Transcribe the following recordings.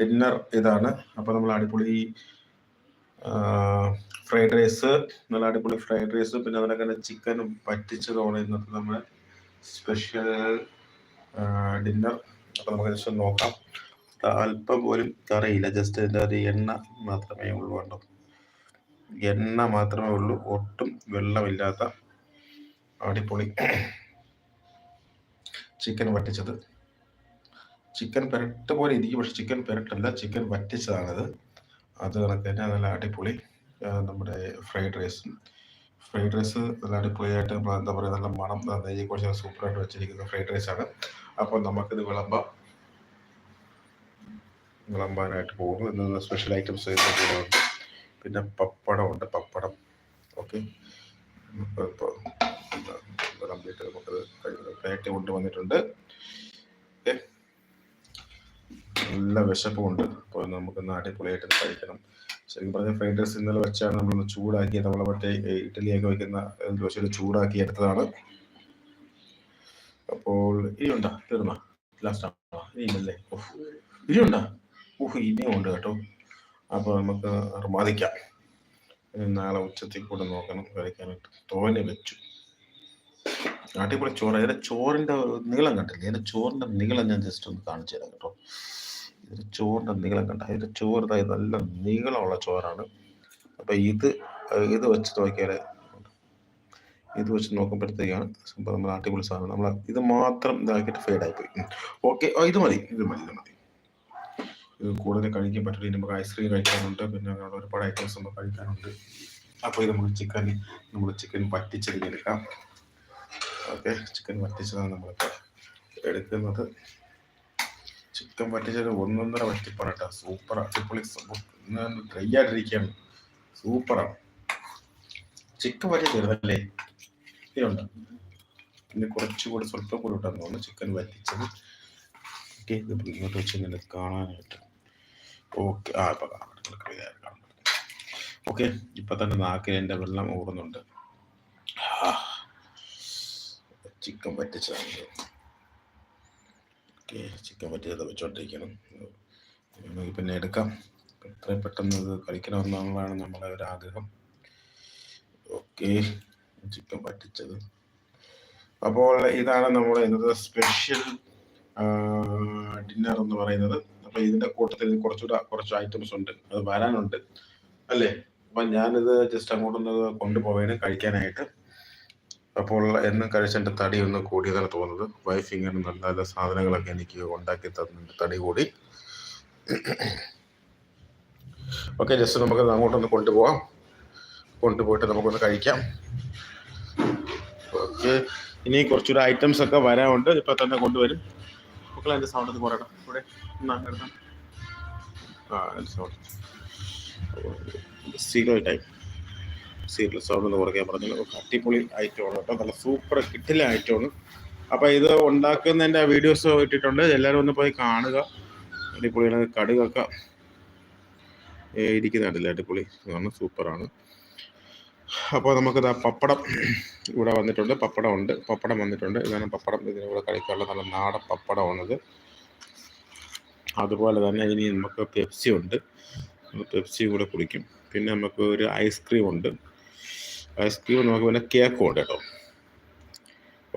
Dinner ഇതാണ്. അപ്പോൾ നമ്മൾ അടിപൊളി ഫ്രൈഡ് റൈസ് നല്ല അടിപൊളി ഫ്രൈഡ് റൈസ് പിന്നെ അതിനൊക്കെ തന്നെ ചിക്കൻ പറ്റിച്ചതോടെ ഇന്നത്തെ നമ്മുടെ സ്പെഷ്യൽ ഡിന്നർ അപ്പോൾ നമുക്ക് ജസ്റ്റ് നോക്കാം. അല്പം പോലും കറിയില്ല ജസ്റ്റ് അതിന്റെ ഒരു എണ്ണ മാത്രമേ ഉള്ളൂ കണ്ടോ? എണ്ണ മാത്രമേ ഉള്ളൂ ഒട്ടും വെള്ളമില്ലാത്ത അടിപൊളി ചിക്കൻ വറ്റിച്ചത് ചിക്കൻ പെരട്ട് പോലെ ഇരിക്കും പക്ഷെ ചിക്കൻ പെരട്ടല്ല. ചിക്കൻ വറ്റിച്ചതാണത്. അത് കണക്ക് തന്നെ നല്ല അടിപൊളി നമ്മുടെ ഫ്രൈഡ് റൈസ്. ഫ്രൈഡ് റൈസ് നല്ല അടിപൊളിയായിട്ട് എന്താ പറയുക നല്ല മണം നെയ്യ് കുറച്ച് സൂപ്പറായിട്ട് വെച്ചിരിക്കുന്ന ഫ്രൈഡ് റൈസ് ആണ്. അപ്പോൾ നമുക്കിത് വിളമ്പാം. വിളമ്പാനായിട്ട് പോകുന്നു. ഇന്ന് സ്പെഷ്യൽ ഐറ്റംസ് ഇതിന്റെ പിന്നെ പപ്പടം ഉണ്ട് പപ്പടം. ഓക്കെ ഇപ്പോൾ വിളമ്പിയിട്ട് നമുക്കത് പ്ലേറ്റ് കൊണ്ടുവന്നിട്ടുണ്ട് ഓക്കെ നല്ല വിശപ്പുമുണ്ട് അപ്പോൾ നമുക്ക് ഇന്ന് അടിപൊളിയായിട്ട് കഴിക്കണം. ശരിക്കും പറഞ്ഞാൽ ഫ്രൈഡ് റൈസ് ഇന്നലെ വെച്ചാണ് നമ്മളൊന്ന് ചൂടാക്കി നമ്മളെ മറ്റേ ഇഡ്ഡലിയൊക്കെ വയ്ക്കുന്ന ദോശയിൽ ചൂടാക്കി എടുത്തതാണ്. അപ്പോൾ ഇനിയുണ്ടോ? തീർന്ന? ലാസ്റ്റ് ഇനിയില്ലല്ലേ ഓഹ് ഇനിയുണ്ടോ? ഓഹ് ഇനിയും ഉണ്ട് കേട്ടോ. അപ്പോൾ നമുക്ക് അർമാദിക്കാം. നാളെ ഉച്ചത്തിൽ കൂടെ നോക്കണം കഴിക്കാനായിട്ട്. തോനെ വെച്ചു. അടിപൊളി ചോറ്. അതിന്റെ ചോറിന്റെ നീളം കണ്ടില്ലേ? അതിന്റെ ചോറിന്റെ നീളം ഞാൻ ജസ്റ്റ് ഒന്ന് കാണിച്ചു തരാം കേട്ടോ. ഇതിന്റെ ചോറിന്റെ നീളം കണ്ട അതിന്റെ ചോറ് ദാ നല്ല നീളമുള്ള ചോറാണ്. അപ്പൊ ഇത് ഇത് വെച്ച് നോക്കിയാൽ ഇത് വെച്ച് നോക്കുമ്പോഴത്തേക്കാണ് സംഭവം നമ്മൾ അടിപൊളി സാധനം. നമ്മൾ ഇത് മാത്രം ഇതാക്കിയിട്ട് ഫെയ്ഡ് ആയിപ്പോയി ഓക്കെ ഇത് മതി ഇത് മതി ഇത് മതി. ഇത് കൂടുതൽ കഴിക്കാൻ പറ്റില്ല നമുക്ക് ഐസ്ക്രീം കഴിക്കാനുണ്ട് പിന്നെ അങ്ങനെ ഒരുപാട് ഐറ്റംസ് നമുക്ക് കഴിക്കാനുണ്ട്. അപ്പോൾ ഇത് നമുക്ക് ചിക്കൻ നമ്മൾ ചിക്കൻ വറ്റിച്ചെടുക്കാം. ഓക്കെ ചിക്കൻ വറ്റിച്ചതാണ് നമ്മളിപ്പോൾ എടുക്കുന്നത്. ചിക്കൻ പറ്റിച്ചത് ഒന്നൊന്നര വറ്റിപ്പാണ് കേട്ടോ സൂപ്പർ അടിപൊളി ട്രൈ ആയിട്ടിരിക്കുകയാണ്. സൂപ്പറാണ് ചിക്കൻ പറ്റി തീർന്നല്ലേ? ഇതുണ്ട് പിന്നെ കുറച്ചുകൂടി സ്വല്പം കൂടി ഇട്ടാന്ന് തോന്നുന്നു ചിക്കൻ വറ്റിച്ചത്. ഇങ്ങോട്ട് വെച്ച് ഇങ്ങനെ കാണാനായിട്ട്. ഓക്കെ ആ ഇപ്പം കാണാം. ഓക്കെ ഇപ്പം തന്നെ നാക്കിൽ എന്റെ വെള്ളം ഓടുന്നുണ്ട് ചിക്കൻ പറ്റിച്ചതാണ് ഓക്കെ ചിക്കൻ പറ്റിയത് വെച്ചോണ്ടിരിക്കണം. നമുക്ക് പിന്നെ എടുക്കാം. എത്രയും പെട്ടെന്ന് ഇത് കഴിക്കണമെന്നുള്ളതാണ് നമ്മളെ ഒരു ആഗ്രഹം. ഓക്കെ ചിക്കൻ പറ്റിച്ചത്. അപ്പോൾ ഇതാണ് നമ്മുടെ ഇന്നത്തെ സ്പെഷ്യൽ ഡിന്നർ എന്ന് പറയുന്നത്. അപ്പൊ ഇതിന്റെ കൂട്ടത്തിൽ കുറച്ചുകൂടെ കുറച്ച് ഐറ്റംസ് ഉണ്ട്. അത് വരാനുണ്ട്. അല്ലേ? അപ്പൊ ഞാനിത് ജസ്റ്റ് അങ്ങോട്ടൊന്ന് കൊണ്ടുപോവാനും കഴിക്കാനായിട്ട്. അപ്പോൾ എന്നും കഴിച്ചെന്റെ തടി ഒന്ന് കൂടിയതാണ് തോന്നുന്നത്. വൈഫ് ഇങ്ങനെ നല്ല നല്ല സാധനങ്ങളൊക്കെ എനിക്ക് ഉണ്ടാക്കി തന്നിട്ട് തടി കൂടി. ഓക്കെ ജസ്റ്റ് നമുക്ക് അങ്ങോട്ടൊന്ന് കൊണ്ടുപോകാം കൊണ്ടുപോയിട്ട് നമുക്കൊന്ന് കഴിക്കാം. ഓക്കെ ഇനി കുറച്ചുകൂടെ ഐറ്റംസ് ഒക്കെ വരാനുണ്ട്. ഇപ്പം തന്നെ കൊണ്ടുവരും. മക്കളെ എന്റെ സൗണ്ട് പറയണം ഇവിടെ ആ എന്റെ sound zero time serial sound എന്ന് കുറയ്ക്കാൻ പറഞ്ഞു അടിപൊളി ഐറ്റമാണ് കേട്ടോ. നല്ല സൂപ്പർ കിട്ടില്ല ഐറ്റമാണ്. അപ്പോൾ ഇത് ഉണ്ടാക്കുന്നതിന്റെ വീഡിയോസ് ഇട്ടിട്ടുണ്ട്. എല്ലാവരും ഒന്ന് പോയി കാണുക. അടിപൊളിയാണ് കടുകൊക്കെ ഏ, ഇരിക്കുന്നുണ്ടല്ലേ. അടിപൊളി. ആണ് സൂപ്പറാണ്. അപ്പോൾ നമുക്കിത് ആ പപ്പടം ഇവിടെ വന്നിട്ടുണ്ട്. പപ്പടം ഉണ്ട്. പപ്പടം വന്നിട്ടുണ്ട്. ഇതാണ് പപ്പടം. ഇതിന് കൂടെ കഴിക്കാനുള്ള നല്ല നാടൻ പപ്പടമാണിത്. അതുപോലെ തന്നെ ഇനി നമുക്ക് പെപ്സി ഉണ്ട്. പെപ്സി കൂടെ കുടിക്കും. പിന്നെ നമുക്ക് ഒരു ഐസ്ക്രീം ഉണ്ട്. ഐസ്ക്രീം നമുക്ക് പിന്നെ കേക്ക് ഉണ്ട് കേട്ടോ.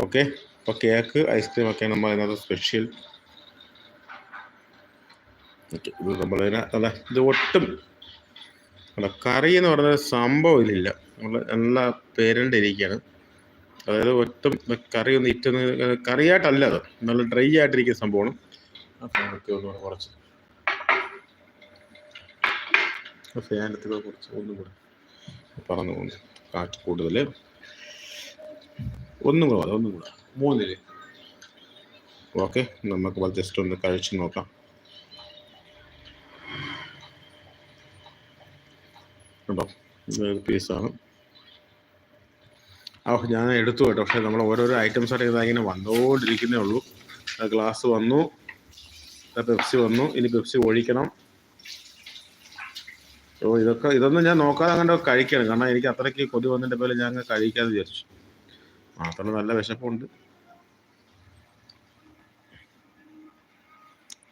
ഓക്കെ അപ്പോൾ കേക്ക് ഐസ്ക്രീം ഒക്കെ നമ്മൾ അതിനകത്ത് സ്പെഷ്യൽ ഇത് നമ്മളതിന് അല്ല ഇത് ഒട്ടും അല്ല കറി എന്ന് പറഞ്ഞ സംഭവം ഇതില്ല നമ്മൾ നല്ല പേരണ്ടിരിക്കുകയാണ്. അതായത് ഒട്ടും കറി ഒന്ന് ഇറ്റുന്ന കറിയായിട്ടല്ല അത്. നല്ല ഡ്രൈ ആയിട്ടിരിക്കുന്ന സംഭവമാണ്. ഒന്നുകൂടെ കുറച്ച് ഫാനത്തിൽ കുറച്ച് ഒന്നും കൂടെ പറഞ്ഞു പോകുന്നു കാറ്റ് കൂടുതൽ ഒന്നും കൂടെ ഒന്നും കൂടെ. മൂന്നിൽ. ഓക്കെ നമുക്ക് ജസ്റ്റ് ഒന്ന് കഴിച്ചു നോക്കാം. കേട്ടോ പീസാണ്. ആ ഞാൻ എടുത്തു കേട്ടോ പക്ഷേ നമ്മൾ ഓരോരോ ഐറ്റംസ് ആയിട്ട് ഇതാ ഇങ്ങനെ വന്നുകൊണ്ടിരിക്കുന്നേ ഉള്ളൂ. ഗ്ലാസ് വന്നു പെപ്സി വന്നു ഇനി പെപ്സി ഒഴിക്കണം. ഓ ഇതൊക്കെ ഇതൊന്നും ഞാൻ നോക്കാതെ അങ്ങനെ കഴിക്കണം. കാരണം എനിക്ക് അത്രയ്ക്ക് കൊതി വന്നതിന്റെ പേരിൽ ഞാൻ കഴിക്കാതെ വിചാരിച്ചു. മാത്രമല്ല നല്ല വിശപ്പുണ്ട്.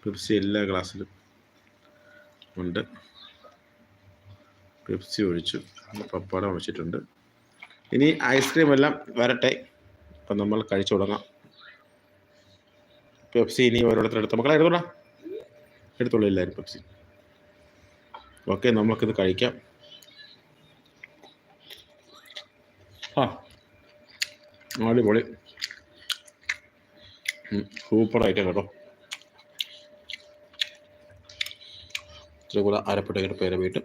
പെപ്സി എല്ലാ ഗ്ലാസ്സിലും ഉണ്ട്. പെപ്സി ഒഴിച്ചു. പപ്പാടം ഒഴിച്ചിട്ടുണ്ട്. ഇനി ഐസ്ക്രീം എല്ലാം വരട്ടെ. അപ്പം നമ്മൾ കഴിച്ചു തുടങ്ങാം. പെപ്സി ഇനി ഓരോരുത്തരെടുത്ത് മക്കളെ എടുത്തോളാം. എടുത്തോളൂ എല്ലാവരും പെപ്സി. ഓക്കെ നമുക്കിത് കഴിക്കാം. ആ അടിപൊളി. ഐറ്റം കേട്ടോ. ഇച്ചിരി കൂടെ അരപ്പിട്ട് പേരെ പേര വീട്ട്.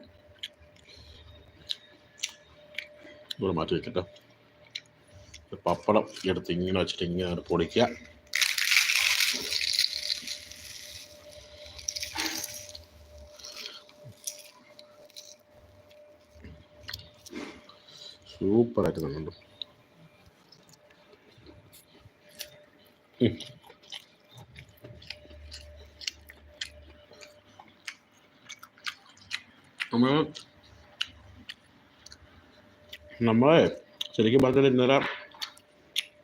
ഇവിടെ മാറ്റി വെക്കട്ടെ. പപ്പടം എടുത്ത് ഇങ്ങനെ വെച്ചിട്ട് ഇങ്ങനെ പൊടിക്കുക. സൂപ്പറായിട്ട് തന്നുണ്ട് നമ്മൾ നമ്മളെ ശരിക്കും പറഞ്ഞാൽ ഇന്നലെ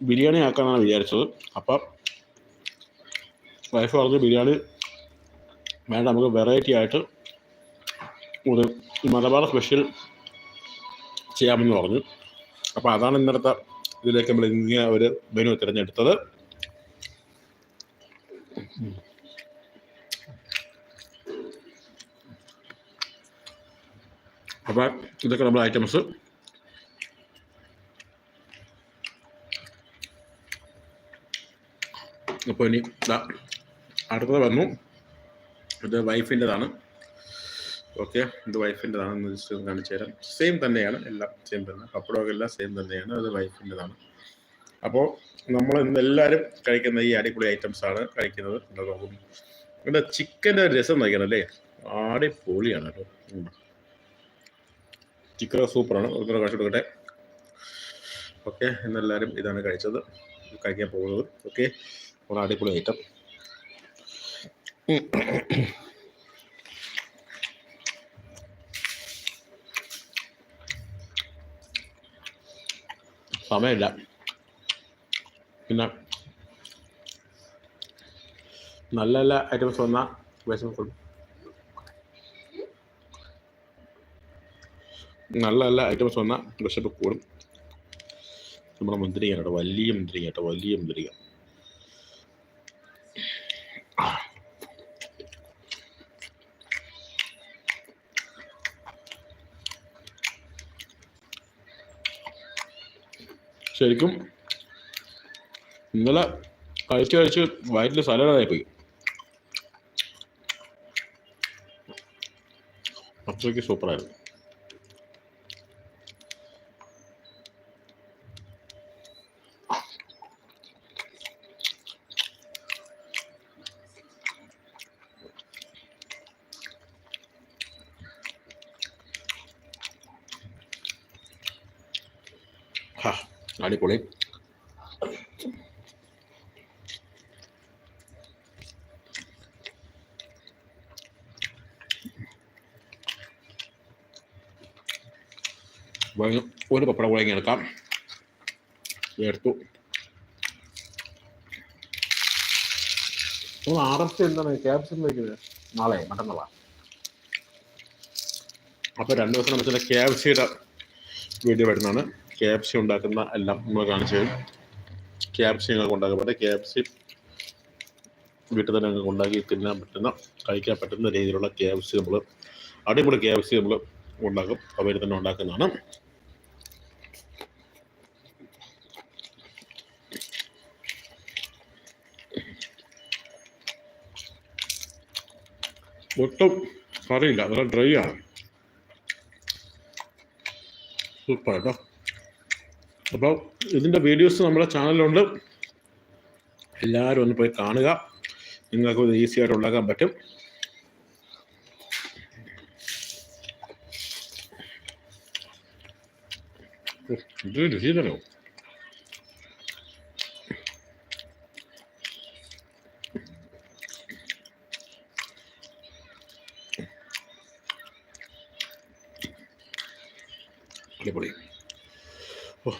ബിരിയാണി ആക്കാനാണ് വിചാരിച്ചത്. അപ്പം വൈഫ് പറഞ്ഞ് ബിരിയാണി വേണ്ട നമുക്ക് വെറൈറ്റി ആയിട്ട് ഒരു മലബാർ സ്പെഷ്യൽ ചെയ്യാമെന്ന് പറഞ്ഞു. അപ്പോൾ അതാണ് ഇന്നലത്തെ ഇതിലേക്ക് നമ്മൾ ഇങ്ങനെ ഒരു മെനു തിരഞ്ഞെടുത്തത്. അപ്പം ഇതൊക്കെ നമ്മുടെ ഐറ്റംസ് അപ്പോൾ ഇനി അടുത്തത് വന്നു. ഇത് വൈഫിന്റെതാണ് ഓക്കെ ഇത് വൈഫിന്റെതാണെന്ന് ജസ്റ്റ് കാണിച്ചു തരാം. സെയിം തന്നെയാണ് എല്ലാം സെയിം തന്നെ. പപ്പടമൊക്കെ എല്ലാം സെയിം തന്നെയാണ് അത് വൈഫിന്റെതാണ് അപ്പോൾ നമ്മൾ ഇന്ന് എല്ലാവരും കഴിക്കുന്ന ഈ അടിപൊളി ഐറ്റംസ് ആണ് കഴിക്കുന്നത്. നോക്കും. ഇവിടെ ചിക്കന്റെ രസം നയിക്കണം അല്ലേ അടിപൊളിയാണ് കേട്ടോ. ചിക്കൻ സൂപ്പറാണ് ഒന്നുകൂടെ കാശ് കൊടുക്കട്ടെ. ഓക്കെ ഇന്നെല്ലാവരും ഇതാണ് കഴിച്ചത്. കഴിക്കാൻ പോകുന്നത്. ഓക്കെ ഒരു അടിപൊളി ഐറ്റം സമയമില്ല. പിന്നെ നല്ല നല്ല ഐറ്റംസ് വന്നാൽ വിശം കൊടുക്കും. നല്ല നല്ല ഐറ്റംസ് വന്നാൽ വിശപ്പ് കൂടും. നമ്മുടെ മുന്തിരിങ്ങ വലിയ മുന്തിരിങ്ങ കേട്ടോ വലിയ മുന്തിരിങ്ങ. ശരിക്കും ഇന്നലെ കഴിച്ച് കഴിച്ച് വയറ്റിൽ സലഡായി പോയി അത്രയ്ക്ക് സൂപ്പറായിരുന്നു. അടിപൊളി. ഒരു പപ്പട കൂടെ എടുക്കാം. എടുത്തു. നിങ്ങൾ ആറത്തെ എന്താണ്? ക്യാപ്സിൻ വയ്ക്കുന്നത് നാളെ മറ്റന്നാളാ. അപ്പോൾ രണ്ട് ദിവസം നമുക്ക് ക്യാപ്സിയുടെ വീഡിയോ വരുന്നതാണ്. ക്യാപ്സി ഉണ്ടാക്കുന്ന എല്ലാം നമ്മൾ കാണിച്ചു തരും. ക്യാപ്സി ഞങ്ങൾക്ക് ഉണ്ടാക്കാൻ പറ്റും. സി വീട്ടിൽ തന്നെ ഞങ്ങൾക്ക് ഉണ്ടാക്കി തിന്നാൻ പറ്റുന്ന കഴിക്കാൻ പറ്റുന്ന രീതിയിലുള്ള ക്യാപ്സി നമ്മൾ അടിപൊളി ക്യാപ്സി നമ്മൾ ഉണ്ടാക്കും. അവർ തന്നെ ഉണ്ടാക്കുന്നതാണ്. ഒട്ടും കറിയില്ല. നല്ല ഡ്രൈ ആണ്. സൂപ്പർ കേട്ടോ അപ്പോൾ ഇതിന്റെ വീഡിയോസ് നമ്മുടെ ചാനലിലുണ്ട്. എല്ലാവരും ഒന്ന് പോയി കാണുക. നിങ്ങൾക്ക് ഇത് ഈസി ആയിട്ട് ഉണ്ടാക്കാൻ പറ്റും. ഇത് രുചി തന്നെയോ അടിപൊളി ഓ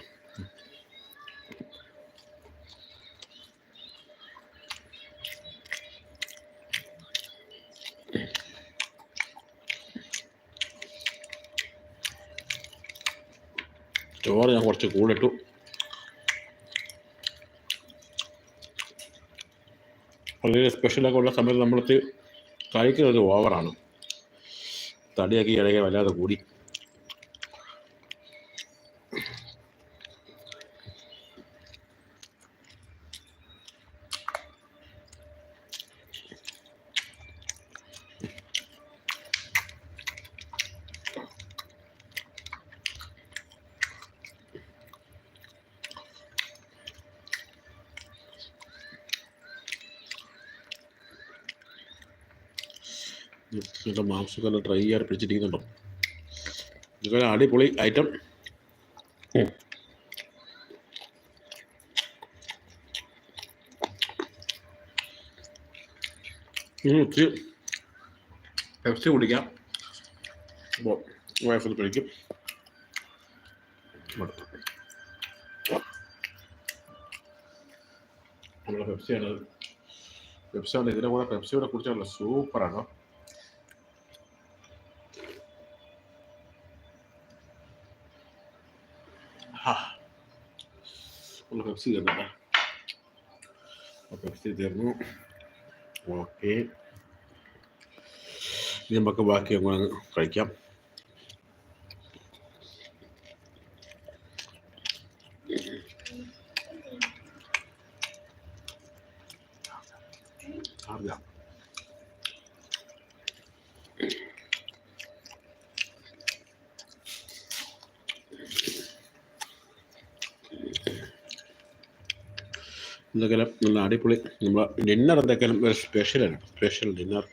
ചോറ് ഞാൻ കുറച്ച് കൂടിട്ടു. വളരെ സ്പെഷ്യലൊക്കെ ഉള്ള സമയത്ത് നമ്മളത് കഴിക്കുന്നത് ഓവറാണ് തടിയൊക്കെ ഇടയ്ക്ക് വല്ലാതെ കൂടി. മാംസമൊക്കെ നല്ല ഡ്രൈ ആയിട്ട് പിടിച്ചിരിക്കുന്നുണ്ടോ? ഇതൊക്കെ അടിപൊളി ഐറ്റം ഉച്ച പെപ്സി കുടിക്കാം. അപ്പോൾ വയസ്സിൽ കഴിക്കും. നമ്മളെ പെപ്സിയാണ് പെപ്സിയാണ് ഇതിനെ കൂടെ പെപ്സിയുടെ കുടിച്ചാണല്ലോ സൂപ്പറാണ് ഉള്ള പെപ്സി തീർന്നല്ലേ പെപ്സി തീർന്നു ഓക്കെ ഇനി നമുക്ക് ബാക്കി അങ്ങ് കഴിക്കാം അറിയാം എന്തെങ്കിലും നല്ല അടിപൊളി നമ്മൾ ഡിന്നർ എന്തെങ്കിലും ഒരു സ്പെഷ്യലാണ് സ്പെഷ്യൽ ഡിന്നർ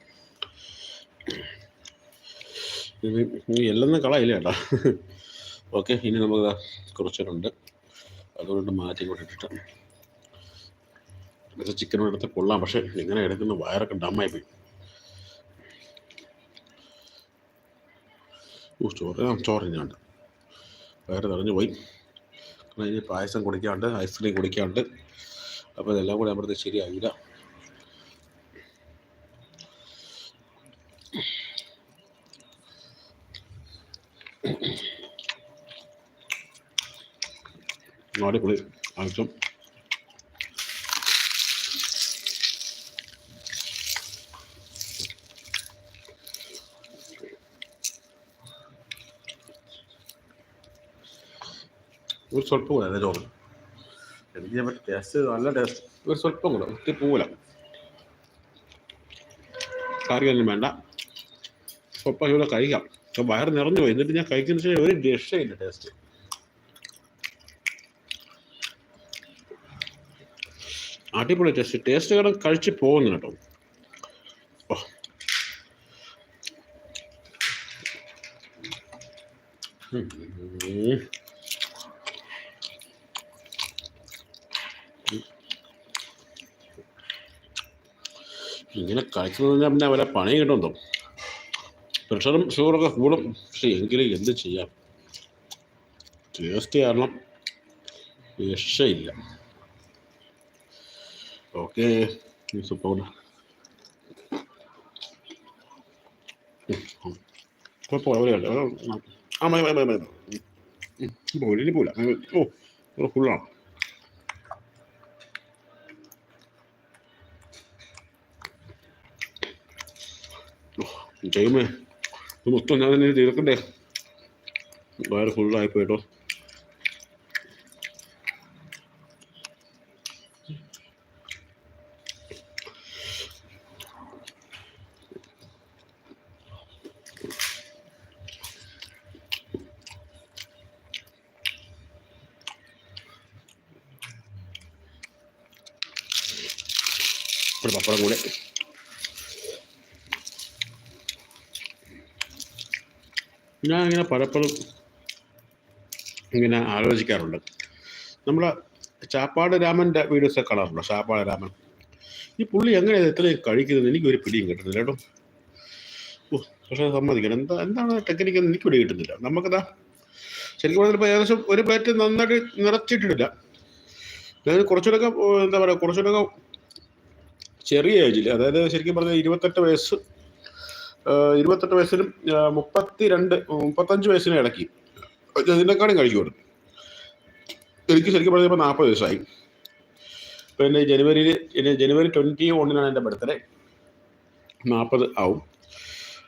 എല്ലാം കളയില്ല കേട്ടോ. ഓക്കെ ഇനി നമുക്ക് കുറച്ചുണ്ട് അതുകൊണ്ട് മാറ്റി ഇട്ടിട്ട്. ഇത് ചിക്കൻ എടുത്ത് കൊള്ളാം. പക്ഷെ ഇങ്ങനെ എടുക്കുന്ന വയറൊക്കെ ഡമ്മായി പോയി. ചോറ് ആ ചോറിഞ്ഞാണ്ട് വയറ് തെളിഞ്ഞു പോയി. ഇനി പായസം കുടിക്കാണ്ട് ഐസ്ക്രീം കുടിക്കാണ്ട് അപ്പോൾ ഇതെല്ലാം കൂടെ നമ്മുടെ ശരിയാവില്ല അടിപൊളി. ആവശ്യം. ഒരു സ്വല്പം കൂടെ ചോറ് എനിക്ക് നല്ല ടേസ്റ്റ്. ഒരു സ്വല്പം കൂടെ ഒത്തിരി പോവില്ല. കറിയൊന്നും വേണ്ട. സ്വപ്പം ഇവിടെ കഴിക്കാം. പക്ഷെ വയറ് നിറഞ്ഞു പോയി. എന്നിട്ട് ഞാൻ കഴിക്കുന്ന ശേഷം ഒരു രക്ഷയില്ല ടേസ്റ്റ്. അടിപൊളി ടേസ്റ്റ്. ടേസ്റ്റ് കാരണം കഴിച്ച് പോകുന്നു കേട്ടോ. ഓ. ഇങ്ങനെ കഴിക്കുന്നത് പിന്നെ അവരെ പണി കിട്ടുമോ പ്രഷറും ഷുഗറൊക്കെ കൂടും പക്ഷെ എങ്കിലും എന്ത് ചെയ്യാം ടേസ്റ്റ് കാരണം രക്ഷയില്ല ഓക്കെ സൂപ്പർ കുഴപ്പമില്ല ആ മതി മതി മതി പോയില്ല ഓ ഫുള്ളാണ് ചെയ്യുമേ ഇത് മൊത്തം ഞാൻ തന്നെ തീർക്കണ്ടേ വയറ് ഫുള്ളായി പോയിട്ടോ ഒരു പപ്പടം കൂടെ. ഞാൻ ഇങ്ങനെ പലപ്പോഴും ഇങ്ങനെ ആലോചിക്കാറുണ്ട്. നമ്മൾ ചാപ്പാട് രാമന്റെ വീഡിയോസൊക്കെ കാണാറുണ്ട്? ചാപ്പാട് രാമൻ. ഈ പുള്ളി എങ്ങനെയാണ് ഇത്രയും കഴിക്കുന്നത് എനിക്കൊരു പിടിയും കിട്ടുന്നില്ല കേട്ടോ. ഓ പക്ഷേ സമ്മതിക്കണം. എന്താ എന്താണ് ടെക്നിക്ക് എന്ന് എനിക്ക് പിടി കിട്ടുന്നില്ല. നമുക്കതാ ശരിക്കും പറഞ്ഞാൽ ഏകദേശം ഒരു പ്ലേറ്റ് നന്നായിട്ട് നിറച്ചിട്ടിട്ടില്ല. ഞാൻ കുറച്ചുകൂടെ എന്താ പറയുക കുറച്ചുകൂടെ ചെറിയ ഏജിൽ അതായത് ശരിക്കും പറഞ്ഞാൽ ഇരുപത്തെട്ട് വയസ്സ് ഇരുപത്തെട്ട് വയസ്സിനും മുപ്പത്തി രണ്ട് മുപ്പത്തഞ്ച് വയസ്സിനും ഇടയ്ക്ക് ഇതിനെക്കാളും കഴിക്കുമായിരുന്നു എനിക്ക് ശരിക്കും പറഞ്ഞപ്പോൾ നാൽപ്പത് വയസ്സായി. എന്റെ ജനുവരിയിൽ എന്റെ ജനുവരി ട്വന്റി വണ്ണിനാണ് എന്റെ ബർത്ത്ഡേ. നാൽപ്പത് ആവും.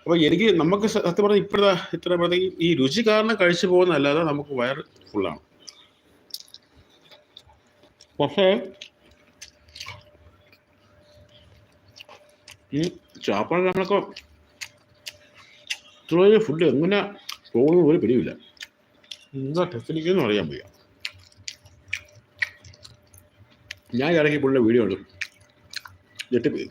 അപ്പോൾ എനിക്ക് നമുക്ക് സത്യം പറഞ്ഞാൽ ഇപ്പോഴത്തെ ഇത്ര പറഞ്ഞ ഈ രുചി കാരണം കഴിച്ചു പോകുന്നതല്ലാതെ നമുക്ക് വയറ് ഫുള്ളാണ് പക്ഷേ ഈ ചാപ്പാട് നമ്മളൊക്കെ ഇത്രയും ഫുഡ് എങ്ങനെ പോകുന്നു ഒരു പിടിയില്ല. എന്താ ടെക്നിക്കെന്ന് അറിയാൻ വയ്യ. ഞാൻ ഇറങ്ങി പുള്ളിയുടെ വീഡിയോ ഉണ്ട് ഞെട്ടിപ്പോയി.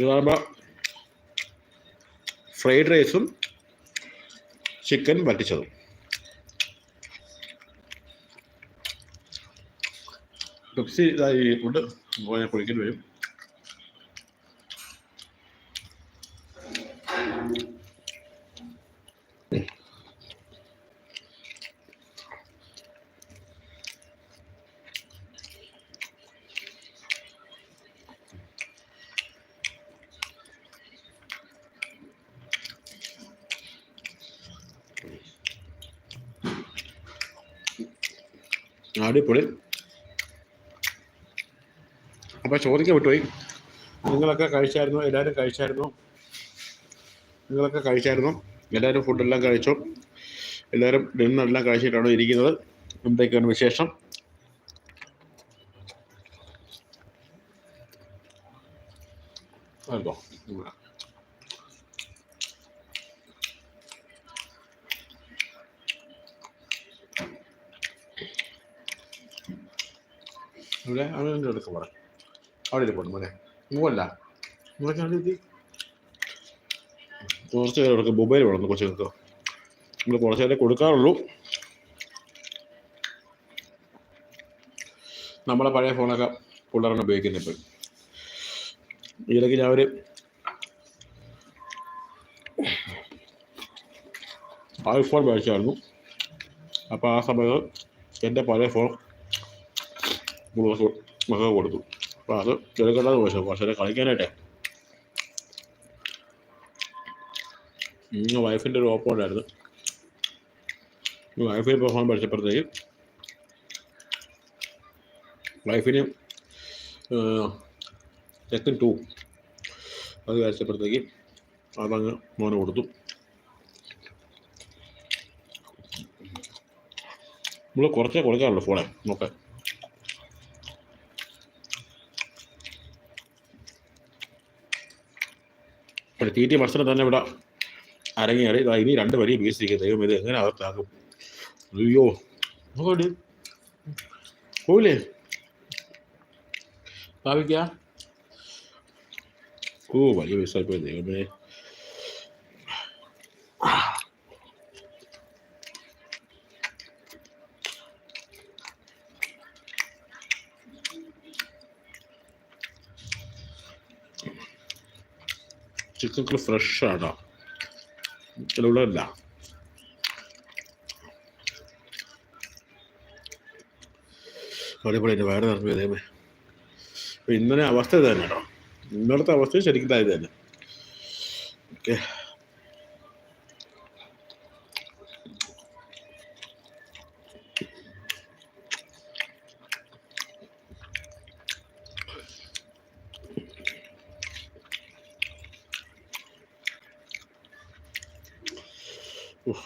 ഇതാകുമ്പോൾ ഫ്രൈഡ് റൈസും ചിക്കൻ വറ്റിച്ചതും. പെപ്സി ഇതായി കൊണ്ട് പോയാൽ കുളിക്കേണ്ടി വരും. അടിപൊളി. അപ്പോൾ ചോദിക്കാൻ വിട്ടുപോയി. നിങ്ങളൊക്കെ കഴിച്ചായിരുന്നു? എല്ലാവരും കഴിച്ചായിരുന്നു? നിങ്ങളൊക്കെ കഴിച്ചായിരുന്നു? എല്ലാവരും ഫുഡെല്ലാം കഴിച്ചു? എല്ലാവരും ഡിന്നറെല്ലാം കഴിച്ചിട്ടാണ് ഇരിക്കുന്നത്? എന്തൊക്കെയാണ് വിശേഷം? അവിടെ അവന്റെ അടുത്ത് പറ. അവിടെ ഇരിപ്പുണ്ട് മോനെ. മൂവല്ല മോനെ അവിടെ എത്തി കുറച്ച് പേര് അവർക്ക് മൊബൈൽ വേണം കൊച്ചുങ്ങൾക്ക് നമ്മൾ കുറച്ച് നേരം നമ്മളെ പഴയ ഫോണൊക്കെ പിള്ളേരാണ് ഉപയോഗിക്കുന്നത് ഇപ്പം. ഇതിലൊക്കെ ഞാൻ ഒരു ഐഫോൺ മേടിച്ചായിരുന്നു. അപ്പോൾ ആ സമയത്ത് എന്റെ പഴയ ഫോൺ മക്ക കൊടുത്തു. അപ്പോൾ അത് എടുക്കേണ്ടത് ചോദിച്ചു പക്ഷേ കളിക്കാനായിട്ടേ. വൈഫിന്റെ ഒരു ഓപ്പോ ഉണ്ടായിരുന്നു. വൈഫിന് പെർഫോം പഠിച്ചപ്പോഴത്തേക്ക് വൈഫിന് സെക്കൻഡ് ടു അത് കഴിച്ചപ്പോഴത്തേക്ക് അതങ്ങ് മോന് കൊടുത്തു. നമ്മൾ കുറച്ചേ കൊടുക്കാറുള്ളൂ ഫോണെ നോക്കാൻ ഒരു ടി മത്സരം തന്നെ ഇവിടെ അരങ്ങേറി. ഇതാ ഇനി രണ്ട് വരി വീസിരിക്കുക ദൈവം ഇത് എങ്ങനെ അകത്താക്കും? അയ്യോ നോക്കട്ടെ പോയില്ലേ? ഭാവിക്ക. ഓ വലിയ പോയി. ദൈവമേ. ചിക്കൻ ഫ്രഷ് ആണോ ചിലവുള്ളതല്ല അതേപോലെ എന്റെ വയറ് നിറഞ്ഞു അപ്പോൾ ഇന്നലെ അവസ്ഥ ഇത് തന്നെ കേട്ടോ. ഇന്നലത്തെ അവസ്ഥ ശരിക്കും ഇതായത് തന്നെ ഓക്കെ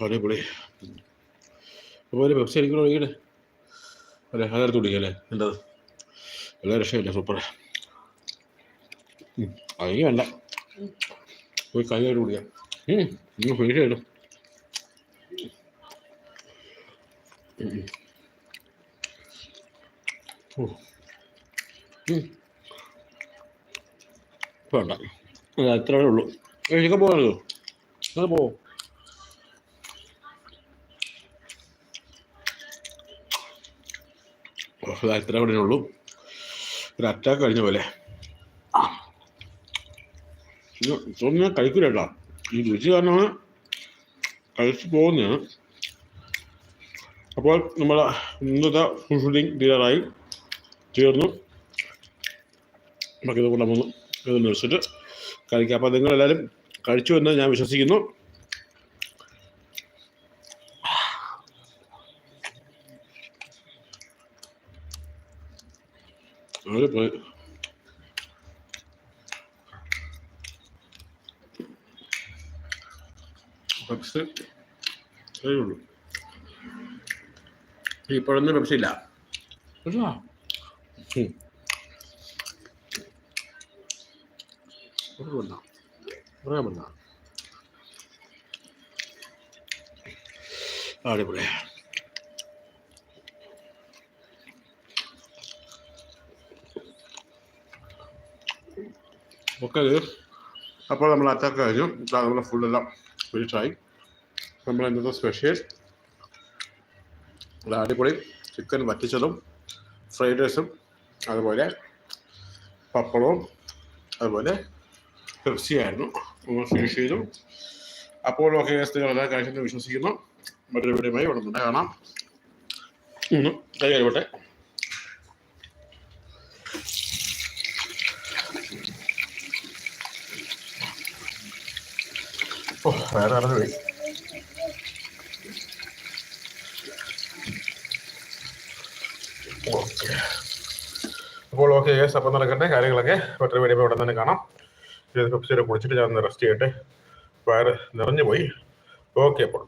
അടിപൊളി. അതുപോലെ പെപ്സി അടിക്കണോ ഒഴിക്കണേ അല്ലേ? അതെടുത്ത് എന്തത് എല്ലാ രക്ഷയില്ല സൂപ്പർ അയ്യോ വേണ്ട. പോയി കൈ ആയിട്ട് കുടിക്കാം. നിങ്ങൾ ഫിനിഷ് ചെയ്തു വേണ്ട. ഉള്ളൂ. എനിക്ക് പോകാനോ? അത് പോവും ഉള്ളൂ ഒരു അറ്റാക്ക് കഴിഞ്ഞ പോലെ. ഇതൊന്നും ഞാൻ കഴിക്കില്ല കേട്ടോ ഈ രുചി കാരണമാണ് കഴിച്ചു പോകുന്നതാണ് അപ്പോൾ നമ്മൾ ഇന്നത്തെ ഫുഡിങ് തീരാറായി തീർന്നു. നമുക്കിത് കൂടെ ഒന്ന് ഇത് നിർച്ചിട്ട് കഴിക്കാം. അപ്പോൾ നിങ്ങളെല്ലാവരും കഴിച്ചു എന്ന് ഞാൻ വിശ്വസിക്കുന്നു. അത് പോയി പെപ്സി ഉള്ളൂ ഇപ്പോഴൊന്നും പെപ്സി ഇല്ല കേട്ടോ ഓക്കെ അപ്പോൾ നമ്മൾ അറ്റാക്ക് കഴിഞ്ഞു. നമ്മുടെ ഫുള്ളെല്ലാം ഫിനിഷായി നമ്മൾ ഇന്നത്തെ സ്പെഷ്യൽ അടിപൊളി. ചിക്കൻ വറ്റിച്ചതും ഫ്രൈഡ് റൈസും അതുപോലെ പപ്പടവും അതുപോലെ പെപ്സി ആയിരുന്നു. നമ്മൾ ഫിനിഷ് ചെയ്തു. അപ്പോൾ ഓക്കെ എല്ലാ കാര്യത്തിലും വിശ്വസിക്കുന്നു. മറ്റൊരു വീഡിയോയുമായി ഇവിടെ നിന്ന് കാണാം. ഒന്ന് കൈ കഴിവട്ടെ വേറെ നടന്നു പോയി. ഓക്കെ. അപ്പോൾ ഓക്കെ യെസ് അപ്പം നടക്കട്ടെ കാര്യങ്ങളൊക്കെ മറ്റൊരു വീഡിയോ ഉടൻ തന്നെ കാണാം. ഇത് പെപ്സിയുടെ കുടിച്ചിട്ട് ഞാൻ റെസ്റ്റ് ചെയ്യട്ടെ. വയറ് നിറഞ്ഞു പോയി. ഓക്കെ അപ്പോൾ.